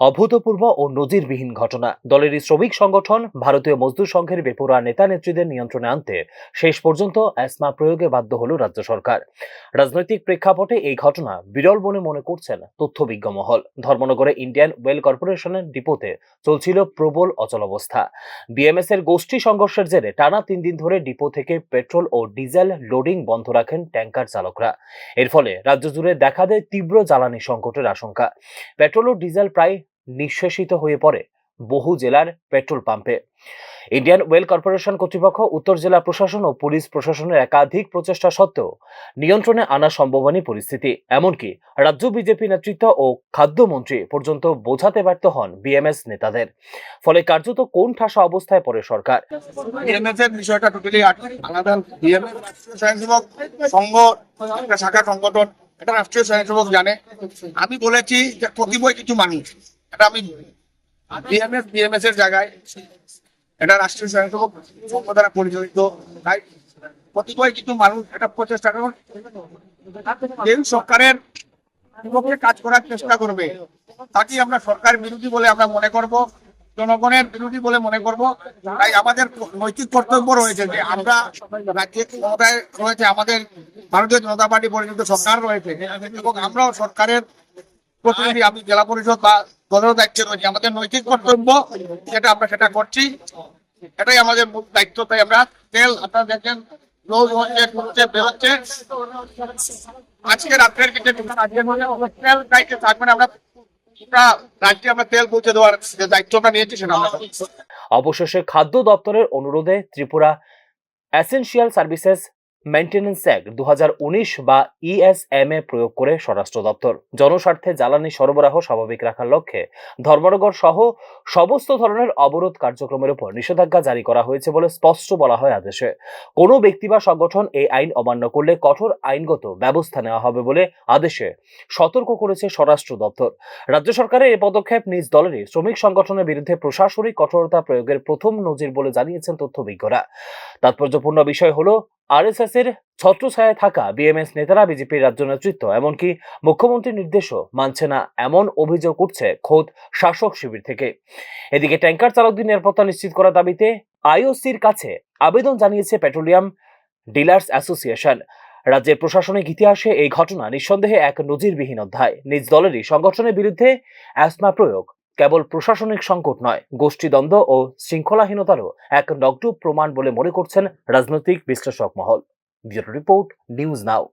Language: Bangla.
অভূতপূর্ব ও নজিরবিহীন ঘটনা। দলের শ্রমিক সংগঠন ভারতীয় মজদুর সংঘের বেপরোয়া নেতা নেত্রীদের নিয়ন্ত্রণে আনতে শেষ পর্যন্ত অ্যাসমা প্রয়োগে বাধ্য হল রাজ্য সরকার। রাজনৈতিক প্রেক্ষাপটে এই ঘটনা বিরল বলে মনে করছেন তথ্যবিজ্ঞ মহল। ধর্মনগরে ইন্ডিয়ান ওয়েল কর্পোরেশনের ডিপোতে চলছিল প্রবল অচলাবস্থা বিএমএস এর গোষ্ঠী সংঘর্ষের জেরে টানা তিন দিন ধরে ডিপো থেকে পেট্রোল ও ডিজেল লোডিং বন্ধ রাখেন ট্যাঙ্কার চালকরা। এর ফলে রাজ্য জুড়ে দেখা দেয় তীব্র জ্বালানি সংকটের আশঙ্কা। পেট্রোল ও ডিজেল প্রায় নিঃশেষিত হয়ে পড়ে বহু জেলার পেট্রোল পাম্পে। ইন্ডিয়ান ওয়েল কর্পোরেশন কর্তৃপক্ষ উত্তর জেলা প্রশাসন ও পুলিশ প্রশাসনের একাধিক প্রচেষ্টা সত্ত্বেও নিয়ন্ত্রণে আনা সম্ভব হয়নি পরিস্থিতি। এমনকি রাজ্য বিজেপি নেতৃত্ব ও খাদ্যমন্ত্রী পর্যন্ত বোঝাতে ব্যর্থ হন বিএমএস নেতাদের। ফলে কার্যত কোন ঠাসা অবস্থায় পড়ে সরকার? শাখা সংগঠন, এটা রাষ্ট্রীয় স্বয়ংসেবক জানে। আমি বলেছি যে প্রতিবয় কিছু মানুষ। এটা আমি বিএমএস বিএমএস এর জায়গায় এটা রাষ্ট্রীয় স্বয়ংসেবক দ্বারা পরিচালিত, তাই কিছু মানুষ এটা প্রচেষ্টা যেই সরকারের বিপক্ষে কাজ করার চেষ্টা করবে তাকে আমরা সরকার বিরোধী বলে আমরা মনে করব, জনগণের বিরোধী বলে মনে করব। তাই আমাদের নৈতিক কর্তব্য রয়েছে যে আমরা রাজ্যে ক্ষমতায় রয়েছে, আমাদের ভারতীয় জনতা পার্টি পরিচিত সরকার রয়েছে এবং আমরাও সরকারের প্রতিনিধি, আমি জেলা পরিষদ বা দলের দায়িত্বে রয়েছে। আমাদের নৈতিক কর্তব্য, যেটা আমরা সেটা করছি। এটাই আমাদের মূল দায়িত্ব। তাই আমরা তেল, আপনারা দেখেন আজকে রাত্রের কিছু তেল দায়িত্বে থাকবেন আমরা সেটা অবশেষে খাদ্য দপ্তরের অনুরোধে Tripura essential services maintenance act দু হাজার উনিশ বা ইএসএমএ প্রয়োগ করে স্বরাষ্ট্র দপ্তর। জনস্বার্থে জ্বালানি সরবরাহ স্বাভাবিক রাখার লক্ষ্যে ধর্মনগর সহ সমস্ত ধরনের অবরোধ কার্যক্রমের উপর নিষেধাজ্ঞা জারি করা হয়েছে বলে স্পষ্ট বলা হয় আদেশে। কোনো ব্যক্তি বা সংগঠন এই আইন অমান্য করলে কঠোর আইনগত ব্যবস্থা নেওয়া হবে বলে আদেশে সতর্ক করেছে স্বরাষ্ট্র দপ্তর। রাজ্য সরকারের এই পদক্ষেপ নিজ দলেরই। শ্রমিক সংগঠনের বিরুদ্ধে প্রশাসনিক কঠোরতা প্রয়োগের প্রথম নজির বলে জানিয়েছেন তথ্যবিজ্ঞরা তাৎপর্যপূর্ণ বিষয় হলো আরএসএস এর ছত্রছায়ায় থাকা বিএমএস নেতারা বিজেপির রাজ্য নেতৃত্ব, এমনকি মুখ্যমন্ত্রীর নির্দেশও মানছে না, এমন অভিযোগ উঠছে খোদ শাসক শিবির থেকে। এদিকে ট্যাঙ্কার চালকদের নিরাপত্তা নিশ্চিত করার দাবিতে আইওসির কাছে আবেদন জানিয়েছে পেট্রোলিয়াম ডিলার্স অ্যাসোসিয়েশন। রাজ্যের প্রশাসনিক ইতিহাসে এই ঘটনা নিঃসন্দেহে এক নজিরবিহীন অধ্যায়। নিজ দলেরই সংগঠনের বিরুদ্ধে অ্যাসমা প্রয়োগ। কেবল প্রশাসনিক সংকট নয়, গোষ্ঠীদ্বন্দ্ব ও শৃঙ্খলাহীনতারও এক নগ্ন প্রমাণ বলে মনে করছেন রাজনৈতিক বিশ্লেষক মহল। Report, news now.